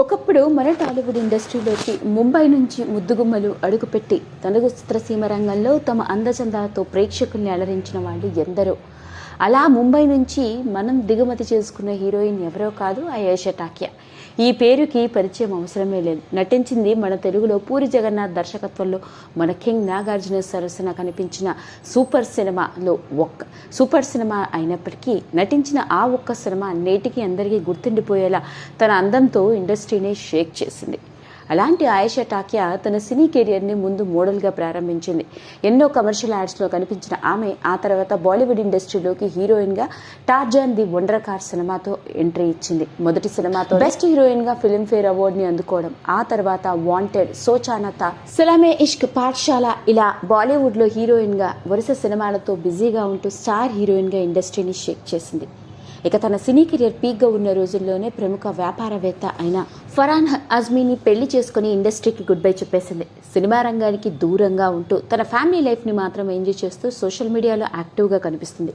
ఒకప్పుడు మన టాలీవుడ్ ఇండస్ట్రీలోకి ముంబై నుంచి ముద్దుగుమ్మలు అడుగుపెట్టి తెలుగు చిత్రసీమ రంగంలో తమ అందచందాలతో ప్రేక్షకుల్ని అలరించిన వాళ్ళు ఎందరో. అలా ముంబై నుంచి మనం దిగుమతి చేసుకున్న హీరోయిన్ ఎవరో కాదు అయేషా టాకియా ఈ పేరుకి పరిచయం అవసరమే లేదు. నటించింది మన తెలుగులో పూరి జగన్నాథ్ దర్శకత్వంలో మన కింగ్ నాగార్జున సరసన కనిపించిన సూపర్ సినిమాలో ఒక్క సూపర్ సినిమా అయినప్పటికీ నటించిన ఆ ఒక్క సినిమా నేటికి అందరికీ గుర్తుండిపోయేలా తన అందంతో ఇండస్ట్రీని షేక్ చేసింది. అలాంటి ఆయేషా టాకియా తన సినీ కెరియర్ని ముందు మోడల్గా ప్రారంభించింది. ఎన్నో కమర్షియల్ యాడ్స్లో కనిపించిన ఆమె ఆ తర్వాత బాలీవుడ్ ఇండస్ట్రీలోకి హీరోయిన్గా టార్జాన్ ది వండర్ కార్ సినిమాతో ఎంట్రీ ఇచ్చింది. మొదటి సినిమాతో బెస్ట్ హీరోయిన్గా ఫిల్మ్ఫేర్ అవార్డుని అందుకోవడం ఆ తర్వాత వాంటెడ్ సోచానత సలామే ఇష్క్ పాఠశాల ఇలా బాలీవుడ్లో హీరోయిన్గా వరుస సినిమాలతో బిజీగా ఉంటూ స్టార్ హీరోయిన్గా ఇండస్ట్రీని షేక్ చేసింది. ఇక తన సినీ కెరియర్ పీక్గా ఉన్న రోజుల్లోనే ప్రముఖ వ్యాపారవేత్త అయిన ఫరాన్ అజ్మీని పెళ్ళి చేసుకుని ఇండస్ట్రీకి గుడ్ బై చెప్పేసింది. సినిమా రంగానికి దూరంగా ఉంటూ తన ఫ్యామిలీ లైఫ్ని మాత్రం ఎంజాయ్ చేస్తూ సోషల్ మీడియాలో యాక్టివ్గా కనిపిస్తుంది.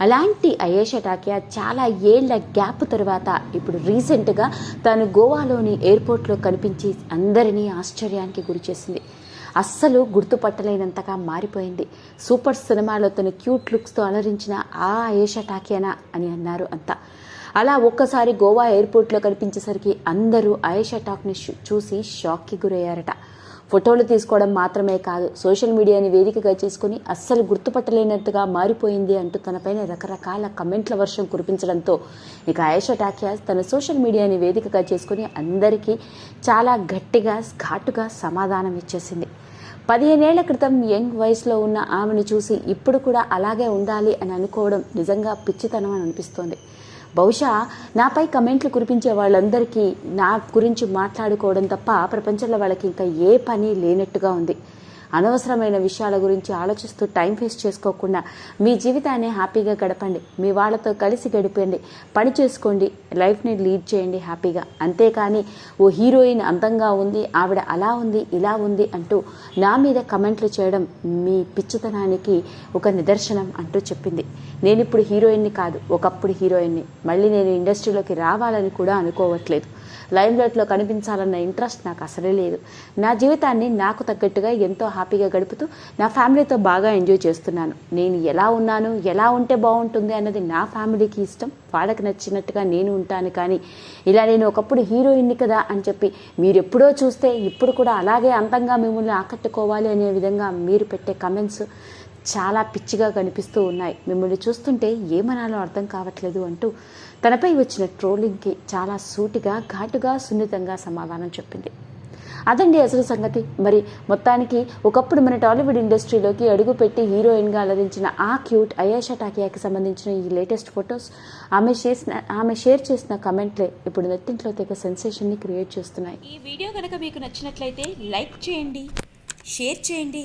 అలాంటి అయేషా టాకియా చాలా ఏళ్ళ గ్యాప్ తర్వాత ఇప్పుడు రీసెంట్గా తాను గోవాలోని ఎయిర్పోర్ట్లో కనిపించి అందరినీ ఆశ్చర్యానికి గురి చేసింది అస్సలు గుర్తుపట్టలేనంతగా మారిపోయింది. సూపర్ సినిమాలో తన క్యూట్ లుక్స్తో అలరించిన ఆ ఏషా టాకేనా అని అన్నారు అంతా. అలా ఒక్కసారి గోవా ఎయిర్పోర్ట్లో కనిపించేసరికి అందరూ ఆయేషా టాక్ని చూసి షాక్కి గురయ్యారట. ఫోటోలు తీసుకోవడం మాత్రమే కాదు సోషల్ మీడియాని వేదికగా చేసుకుని అస్సలు గుర్తుపట్టలేనట్టుగా మారిపోయింది అంటూ తనపైన రకరకాల కమెంట్ల వర్షం కురిపించడంతో ఇక ఆయేషా టాకియా తన సోషల్ మీడియాని వేదికగా చేసుకుని అందరికీ చాలా గట్టిగా ఘాటుగా సమాధానం ఇచ్చేసింది. పదిహేనేళ్ళ క్రితం యంగ్ వయసులో ఉన్న ఆమెను చూసి ఇప్పుడు కూడా అలాగే ఉండాలి అని అనుకోవడం నిజంగా పిచ్చితనం అని అనిపిస్తోంది. బహుశా నాపై కమెంట్లు కురిపించే వాళ్ళందరికీ నా గురించి మాట్లాడుకోవడం తప్ప ప్రపంచంలో వాళ్ళకి ఇంకా ఏ పని లేనట్టుగా ఉంది. అనవసరమైన విషయాల గురించి ఆలోచిస్తూ టైం వేస్ట్ చేసుకోకుండా మీ జీవితాన్ని హ్యాపీగా గడపండి. మీ వాళ్ళతో కలిసి గడిపండి. పని చేసుకోండి. లైఫ్ని లీడ్ చేయండి హ్యాపీగా. అంతేకాని ఓ హీరోయిన్ అందంగా ఉంది ఆవిడ అలా ఉంది ఇలా ఉంది అంటూ నా మీద కమెంట్లు చేయడం మీ పిచ్చితనానికి ఒక నిదర్శనం అంటూ చెప్పింది. నేను ఇప్పుడు హీరోయిన్ని కాదు ఒకప్పుడు హీరోయిన్ని. మళ్ళీ నేను ఇండస్ట్రీలోకి రావాలని కూడా అనుకోవట్లేదు. లైమ్లైట్లో కనిపించాలన్న ఇంట్రెస్ట్ నాకు అసలే లేదు. నా జీవితాన్ని నాకు తగ్గట్టుగా ఎంతో హ్యాపీగా గడుపుతూ నా ఫ్యామిలీతో బాగా ఎంజాయ్ చేస్తున్నాను. నేను ఎలా ఉన్నాను ఎలా ఉంటే బాగుంటుంది అన్నది నా ఫ్యామిలీకి ఇష్టం. వాళ్ళకి నచ్చినట్టుగా నేను ఉంటాను కానీ ఇలా నేను ఒకప్పుడు హీరోయిన్ని కదా అని చెప్పి మీరు ఎప్పుడో చూస్తే ఇప్పుడు కూడా అలాగే అందంగా మిమ్మల్ని ఆకట్టుకోవాలి అనే విధంగా మీరు పెట్టే కమెంట్స్ చాలా పిచ్చిగా కనిపిస్తూ ఉన్నాయి. మిమ్మల్ని చూస్తుంటే ఏమనాలో అర్థం కావట్లేదు అంటూ తనపై వచ్చిన ట్రోలింగ్కి చాలా సూటిగా ఘాటుగా సున్నితంగా సమాధానం చెప్పింది. అదండి అసలు సంగతి. మరి మొత్తానికి ఒకప్పుడు మన టాలీవుడ్ ఇండస్ట్రీలోకి అడుగుపెట్టి హీరోయిన్గా అలరించిన ఆ క్యూట్ అయేషా టాకియాకి సంబంధించిన ఈ లేటెస్ట్ ఫొటోస్ ఆమె చేసిన ఆమె షేర్ చేసిన కమెంట్లే ఇప్పుడు నెట్టింట్లో తెగ సెన్సేషన్ని క్రియేట్ చేస్తున్నాయి. ఈ వీడియో కనుక మీకు నచ్చినట్లయితే లైక్ చేయండి షేర్ చేయండి